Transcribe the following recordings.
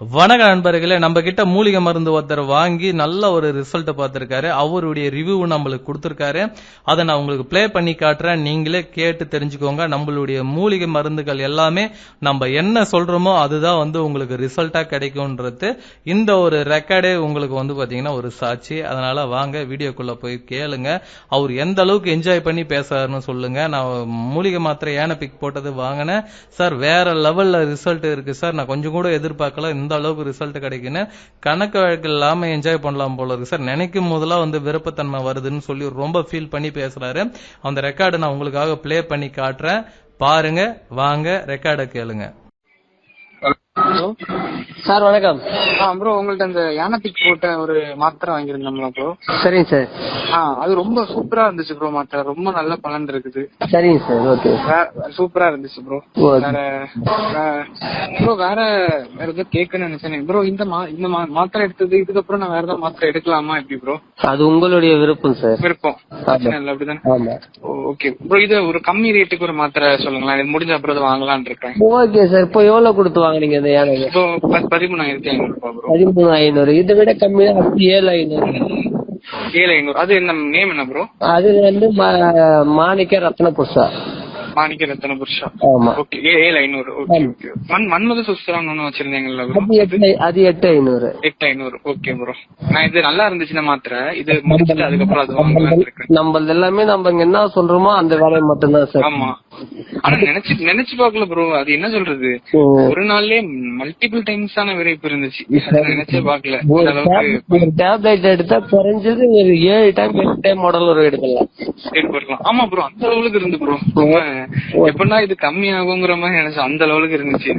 வணக்க நண்பர்களே நம்ம கிட்ட மூலிகை மருந்து ஒருத்தர் வாங்கி நல்ல ஒரு ரிசல்ட் பார்த்திருக்காரு. அவருடைய ரிவ்யூ நம்மளுக்கு கொடுத்திருக்காரு. அதை நான் உங்களுக்கு ப்ளே பண்ணி காட்டுறேன். நீங்களே கேட்டு தெரிஞ்சுக்கோங்க. நம்மளுடைய மூலிகை மருந்துகள் எல்லாமே நம்ம என்ன சொல்றோமோ அதுதான் வந்து உங்களுக்கு ரிசல்ட்டா கிடைக்கும்ன்றது. இந்த ஒரு ரெக்கார்டே உங்களுக்கு வந்து பாத்தீங்கன்னா ஒரு சாட்சி. அதனால வாங்க வீடியோக்குள்ள போய் கேளுங்க. அவர் எந்த அளவுக்கு என்ஜாய் பண்ணி பேசுறாருன்னு சொல்லுங்க. நான் மூலிகை மாத்திரை ஏன பிக் போட்டது வாங்கினேன். சார் வேற லெவல்ல ரிசல்ட் இருக்கு. சார் நான் கொஞ்சம் கூட எதிர்பார்க்கல. அந்த அளவுக்கு ரிசல்ட் கிடைக்குன்னு கணக்கு வழக்கு இல்லாம என்ஜாய் பண்ணலாம் போல இருக்கு. சார் நினைக்கும் போதெல்லாம் வந்து விருப்பத்தன்மை வருதுன்னு சொல்லி ரொம்ப ஃபீல் பண்ணி பேசுறாரு. அந்த ரெக்கார்டு நான் உங்களுக்காக ப்ளே பண்ணி காட்டுறேன். பாருங்க வாங்க ரெக்கார்டை கேளுங்க. ஹலோ. சார் வணக்கம். ஆ ப்ரோ உங்கள்ட்ட அந்த யானத்திக் போட்ட ஒரு மாத்திரை வாங்கியிருந்தோம்ல ப்ரோ சரிங்க சார். ஆ அது ரொம்ப சூப்பரா இருந்துச்சு ப்ரோ மாத்திரை. ரொம்ப நல்ல பலன் இருக்குது. சரிங்க சார். ஓகே. சூப்பரா இருந்துச்சு ப்ரோ. வேற ப்ரோ வேற வேற ஏதோ கேட்கணும்னு நினைச்சேன். ப்ரோ இந்த மா இந்த மாத்திரை எடுத்தது இதுக்கப்புறம் நான் வேற ஏதாவது மாத்திரை எடுக்கலாமா எப்படி ப்ரோ அது உங்களுடைய விருப்பம் சார். விருப்பம். பிரச்சனை இல்லை அப்படிதானே? ஓகே ப்ரோ இது ஒரு கம்மி ரேட்டுக்கு ஒரு மாத்திரை சொல்லுங்களேன் இது முடிஞ்ச அப்புறம் வாங்கலாம்னு இருக்கேன். Okay sir. இப்போ எவ்வளவு கொடுத்து வாங்குனீங்க இந்த பதிமூணாயிரத்தி ஐநூறு பதிமூணு இதை விட அப்படி ஏழு ஐநூறு. ஏழு ஐநூறு. அது என்ன நேம் என்ன ப்ரோ அது வந்து மாணிக்க ரத்ன புஷா மாணிக்க ரத்தன புருஷா ஆமா. ஓகே ஏழு ஐநூறு. Okay okay. மண் மன்மத சுஸ்திரம் வச்சிருந்தீங்கல்ல? அது எட்டு ஐநூறு. எட்டு ஐநூறு. ஓகே ப்ரோ நான் இது நல்லா இருந்துச்சுன்னா மாத்திரை. இது முடிச்சுட்டு அதுக்கப்புறம் அது இருக்கேன். நம்ம எல்லாமே நம்ம இங்க என்ன சொல்றோமோ அந்த வேலையை மட்டும்தான் சார். ஆமா. ஆனா நினைச்சு நினைச்சு பாக்கல ப்ரோ அது என்ன சொல்றது. ஒரு நாள்லயே மல்டிபிள் டைம்ஸ் ஆன விரைப்பு இருந்துச்சு. நினைச்சே பாக்கல அளவுக்கு டேப்லெட் எடுத்தா குறைஞ்சது ஒரு ஏழு டைம் எட்டு டைம் மாடல் ஒரு எடுக்கலாம். ஸ்டேட் போயிருக்கலாம் ஆமா ப்ரோ அந்த லெவலுக்கு இருந்து ப்ரோ எப்படின்னா இது கம்மி ஆகுங்கிற மாதிரி நினைச்சேன் அந்த லெவலுக்கு இருந்துச்சு.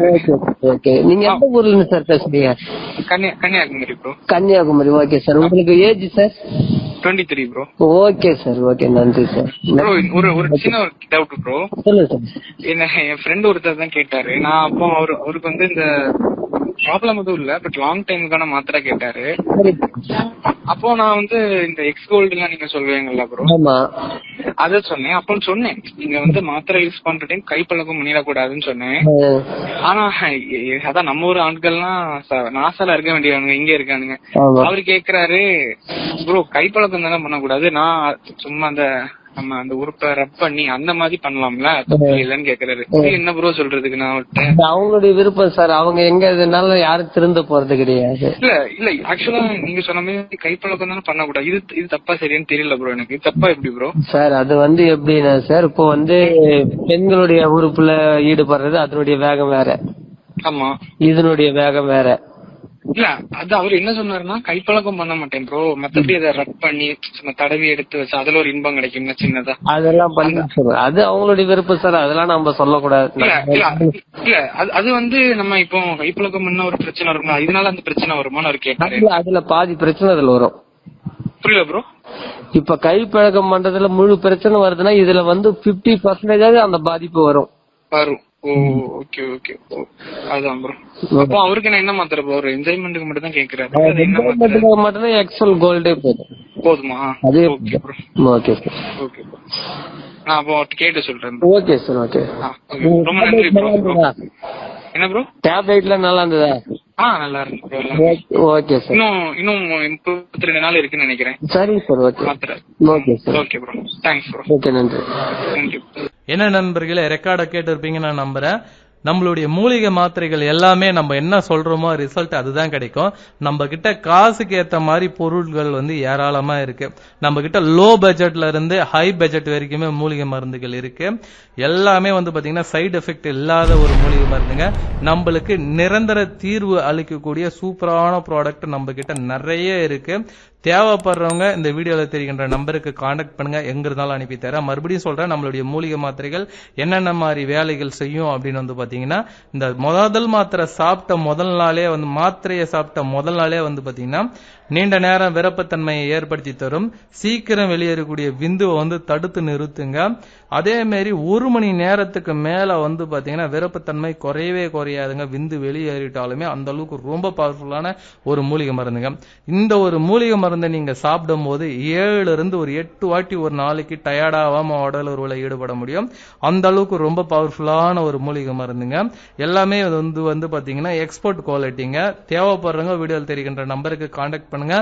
ஓகே நீங்க எந்த ஊர்ல இருந்து சார் பேசுறீங்க? Kanniya Kanyakumari bro Kanyakumari. Okay sir உங்களுக்கு age sir twenty three bro okay sir okay நன்றி சார் ப்ரோ ஒரு ஒரு சின்ன ஒரு டவுட் ப்ரோ என்ன என் ஃப்ரெண்ட் ஒருத்தர் தான் கேட்டாரு. நான் அப்போ அவரு அவருக்கு வந்து இந்த ப்ராப்ளம் எதுவும் இல்ல பட் லாங் டைமுக்கான மாத்திரை கேட்டாரு. அப்போ நான் வந்து இந்த எக்ஸ் கோல்டு எல்லாம் நீங்க சொல்லுவீங்கல்ல ப்ரோ அத சொன்னேன். அப்போ சொன்னேன். நீங்க வந்து மாத்திரை யூஸ் பண்ற டைம் கைப்பழக்கம் பண்ணிடக்கூடாதுன்னு சொன்னேன். ஆனா அதான் நம்ம ஊர் ஆட்கள்லாம் ச- நாசால இருக்க வேண்டியவங்க இங்க இருக்கானுங்க. அவரு கேக்குறாரு ப்ரோ கைப்பழக்கம் தானே பண்ணக்கூடாது. நான் சும்மா அந்த நம்ம அந்த உறுப்பை ரப் பண்ணி அந்த மாதிரி பண்ணலாம்ல? இல்லைன்னு கேக்குறாரு. என்ன ப்ரோ சொல்றதுக்கு நான் அவர்கிட்ட? அவங்களுடைய விருப்பம் சார் அவங்க எங்க இதனால யாரும் திருந்த போறது கிடையாது. இல்ல இல்ல ஆக்சுவலா நீங்க சொன்ன மாதிரி கைப்பழக்கம் தானே பண்ணக்கூடாது. இது இது தப்பா சரியான்னு தெரியல ப்ரோ எனக்கு. தப்பா எப்படி ப்ரோ சார் அது வந்து எப்படின்னா சார் இப்போ வந்து பெண்களுடைய உறுப்புல ஈடுபடுறது அதனுடைய வேகம் வேற. ஆமா. இதனுடைய வேகம் வேற. இல்ல அது அவர் என்ன சொன்னாருன்னா கைப்பழக்கம் பண்ண மாட்டேன் ப்ரோ மத்தபடி அதை ரப் பண்ணி தடவி எடுத்து வச்சு அதுல ஒரு இன்பம் கிடைக்கும்ல சின்னதா. அதெல்லாம் பண்ணி அது அவங்களுடைய விருப்பம் சார். அதெல்லாம் நம்ம சொல்லக்கூடாது. இல்ல அது வந்து நம்ம இப்போ கைப்பழக்கம் பண்ண ஒரு பிரச்சனை இருக்கும்ல இதனால அந்த பிரச்சனை வருமான்னு அவர் கேட்டாரு அதுல- அதுல பாதி பிரச்சனை அதுல வரும். புரியல ப்ரோ இப்ப கை பழக்கம் பண்றதுல முழு பிரச்சனை வருதுன்னா இதுல வந்து பிப்டி பர்சன்டேஜ் அந்த பாதிப்பு வரும். வரும். ஓ ஓகே ஓகே அதான் ப்ரோ அப்போ அவருக்கு நான் என்ன மாத்திரை ப்ரோ ஒரு என்ஜாய்மெண்ட்டுக்கு மட்டும் தான் கேக்குறாரு என்ன மாத்திரை? மட்டும் மட்டும்தான் எக்ஸல் கோல்டே போதும். போதுமா? அதே ஓகே ப்ரோ ஓகே ப்ரோ நான் அப்போ கேட்டு சொல்றேன். Okay sir okay. ரொம்ப நன்றி ப்ரோ என்ன ப்ரோ டேப்லெட்ல நல்லா இருந்ததா? ஆ நல்லா இருக்கு ஓகே சார். இன்னும் இன்னும் முப்பத்தி ரெண்டு நாள் இருக்குன்னு நினைக்கிறேன். சரி sir okay. Okay sir. Okay bro thanks bro okay நன்றி. என்ன நண்பர்களே ரெக்கார்டை கேட்டிருப்பீங்க நான் நம்புறேன். நம்மளுடைய மூலிகை மாத்திரைகள் எல்லாமே நம்ம என்ன சொல்றோமோ ரிசல்ட் அதுதான் கிடைக்கும். நம்ம கிட்ட காசுக்கு ஏத்த மாதிரி பொருட்கள் வந்து ஏராளமா இருக்கு. நம்ம கிட்ட லோ பட்ஜெட்ல இருந்து ஹை பட்ஜெட் வரைக்குமே மூலிகை மருந்துகள் இருக்கு. எல்லாமே வந்து பாத்தீங்கன்னா சைடு எஃபெக்ட் இல்லாத ஒரு மூலிகை மருந்துங்க. நம்மளுக்கு நிரந்தர தீர்வு அளிக்கக்கூடிய சூப்பரான ப்ராடக்ட் நம்ம கிட்ட நிறைய இருக்கு. தேவைப்படுறவங்க இந்த வீடியோல தெரிகின்ற நம்பருக்கு காண்டாக்ட் பண்ணுங்க. எங்க இருந்தாலும் அனுப்பி தரேன். மறுபடியும் சொல்றேன் நம்மளுடைய மூலிகை மாத்திரைகள் என்னென்ன மாதிரி வேலைகள் செய்யும் அப்படின்னு வந்து பாத்தீங்கன்னா இந்த முதல் மாத்திரை சாப்பிட்ட முதல் நாளே வந்து மாத்திரையை சாப்பிட்ட முதல் நாளே வந்து பாத்தீங்கன்னா நீண்ட நேரம் விரப்பத்தன்மையை ஏற்படுத்தி தரும். சீக்கிரம் வெளியேறக்கூடிய விந்துவை வந்து தடுத்து நிறுத்துங்க. அதே மாதிரி ஒரு மணி நேரத்துக்கு மேல வந்து பாத்தீங்கன்னா விரப்பத்தன்மை குறையவே குறையாதுங்க. விந்து வெளியேறிட்டாலுமே அந்த அளவுக்கு ரொம்ப பவர்ஃபுல்லான ஒரு மூலிகை மருந்துங்க. இந்த ஒரு மூலிகை மருந்தை நீங்க சாப்பிடும் போது ஏழுல இருந்து ஒரு எட்டு வாட்டி ஒரு நாளைக்கு டயர்டாகாம உடல் உருவல ஈடுபட முடியும். அந்த அளவுக்கு ரொம்ப பவர்ஃபுல்லான ஒரு மூலிகை மருந்துங்க. எல்லாமே வந்து வந்து பாத்தீங்கன்னா எக்ஸ்போர்ட் குவாலிட்டிங்க தேவைப்படுறவங்க வீடியோவில் தெரிகின்ற நம்பருக்கு காண்டாக்ட் பண்ணுங்க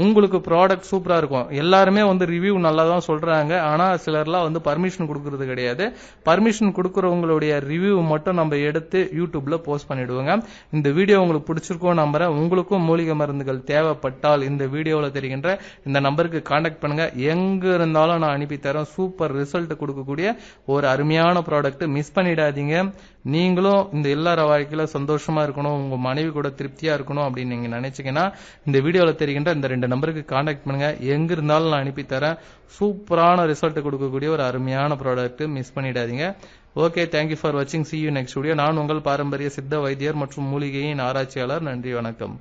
உங்களுக்கு ப்ராடக்ட் சூப்பரா இருக்கும். எல்லாருமே வந்து ரிவ்யூ நல்லா தான் சொல்றாங்க. ஆனா சிலர்லாம் வந்து பர்மிஷன் கொடுக்கறது கிடையாது. பர்மிஷன் கொடுக்கறவங்களுடைய ரிவ்யூ மட்டும் நம்ம எடுத்து யூடியூப்ல போஸ்ட் பண்ணிடுவோங்க. இந்த வீடியோ உங்களுக்கு பிடிச்சிருக்கோம் நம்புறேன். உங்களுக்கும் மூலிகை மருந்துகள் தேவைப்பட்டால் இந்த வீடியோல தெரிகின்ற இந்த நம்பருக்கு காண்டாக்ட் பண்ணுங்க. எங்க இருந்தாலும் நான் அனுப்பி தரேன். சூப்பர் ரிசல்ட் கொடுக்கக்கூடிய ஒரு அருமையான ப்ராடக்ட் மிஸ் பண்ணிடாதீங்க. நீங்களும் இந்த எல்லார வாழ்க்கையில சந்தோஷமா இருக்கணும். உங்க மனைவி கூட திருப்தியா இருக்கணும் அப்படின்னு நீங்க நினைச்சீங்கன்னா இந்த வீடியோல தெரிகின்ற இந்த ரெண்டு நம்பருக்கு காண்டாக்ட் பண்ணுங்க. எங்க இருந்தாலும் நான் அனுப்பி தரேன். சூப்பரான ரிசல்ட் கொடுக்கக்கூடிய ஒரு அருமையான ப்ராடக்ட் மிஸ் பண்ணிடாதீங்க. ஓகே தேங்க்யூ ஃபார் வாட்சிங் சி யூ நெக்ஸ்ட் வீடியோ நான் உங்கள் பாரம்பரிய சித்த வைத்தியர் மற்றும் மூலிகையின் ஆராய்ச்சியாளர். நன்றி வணக்கம்.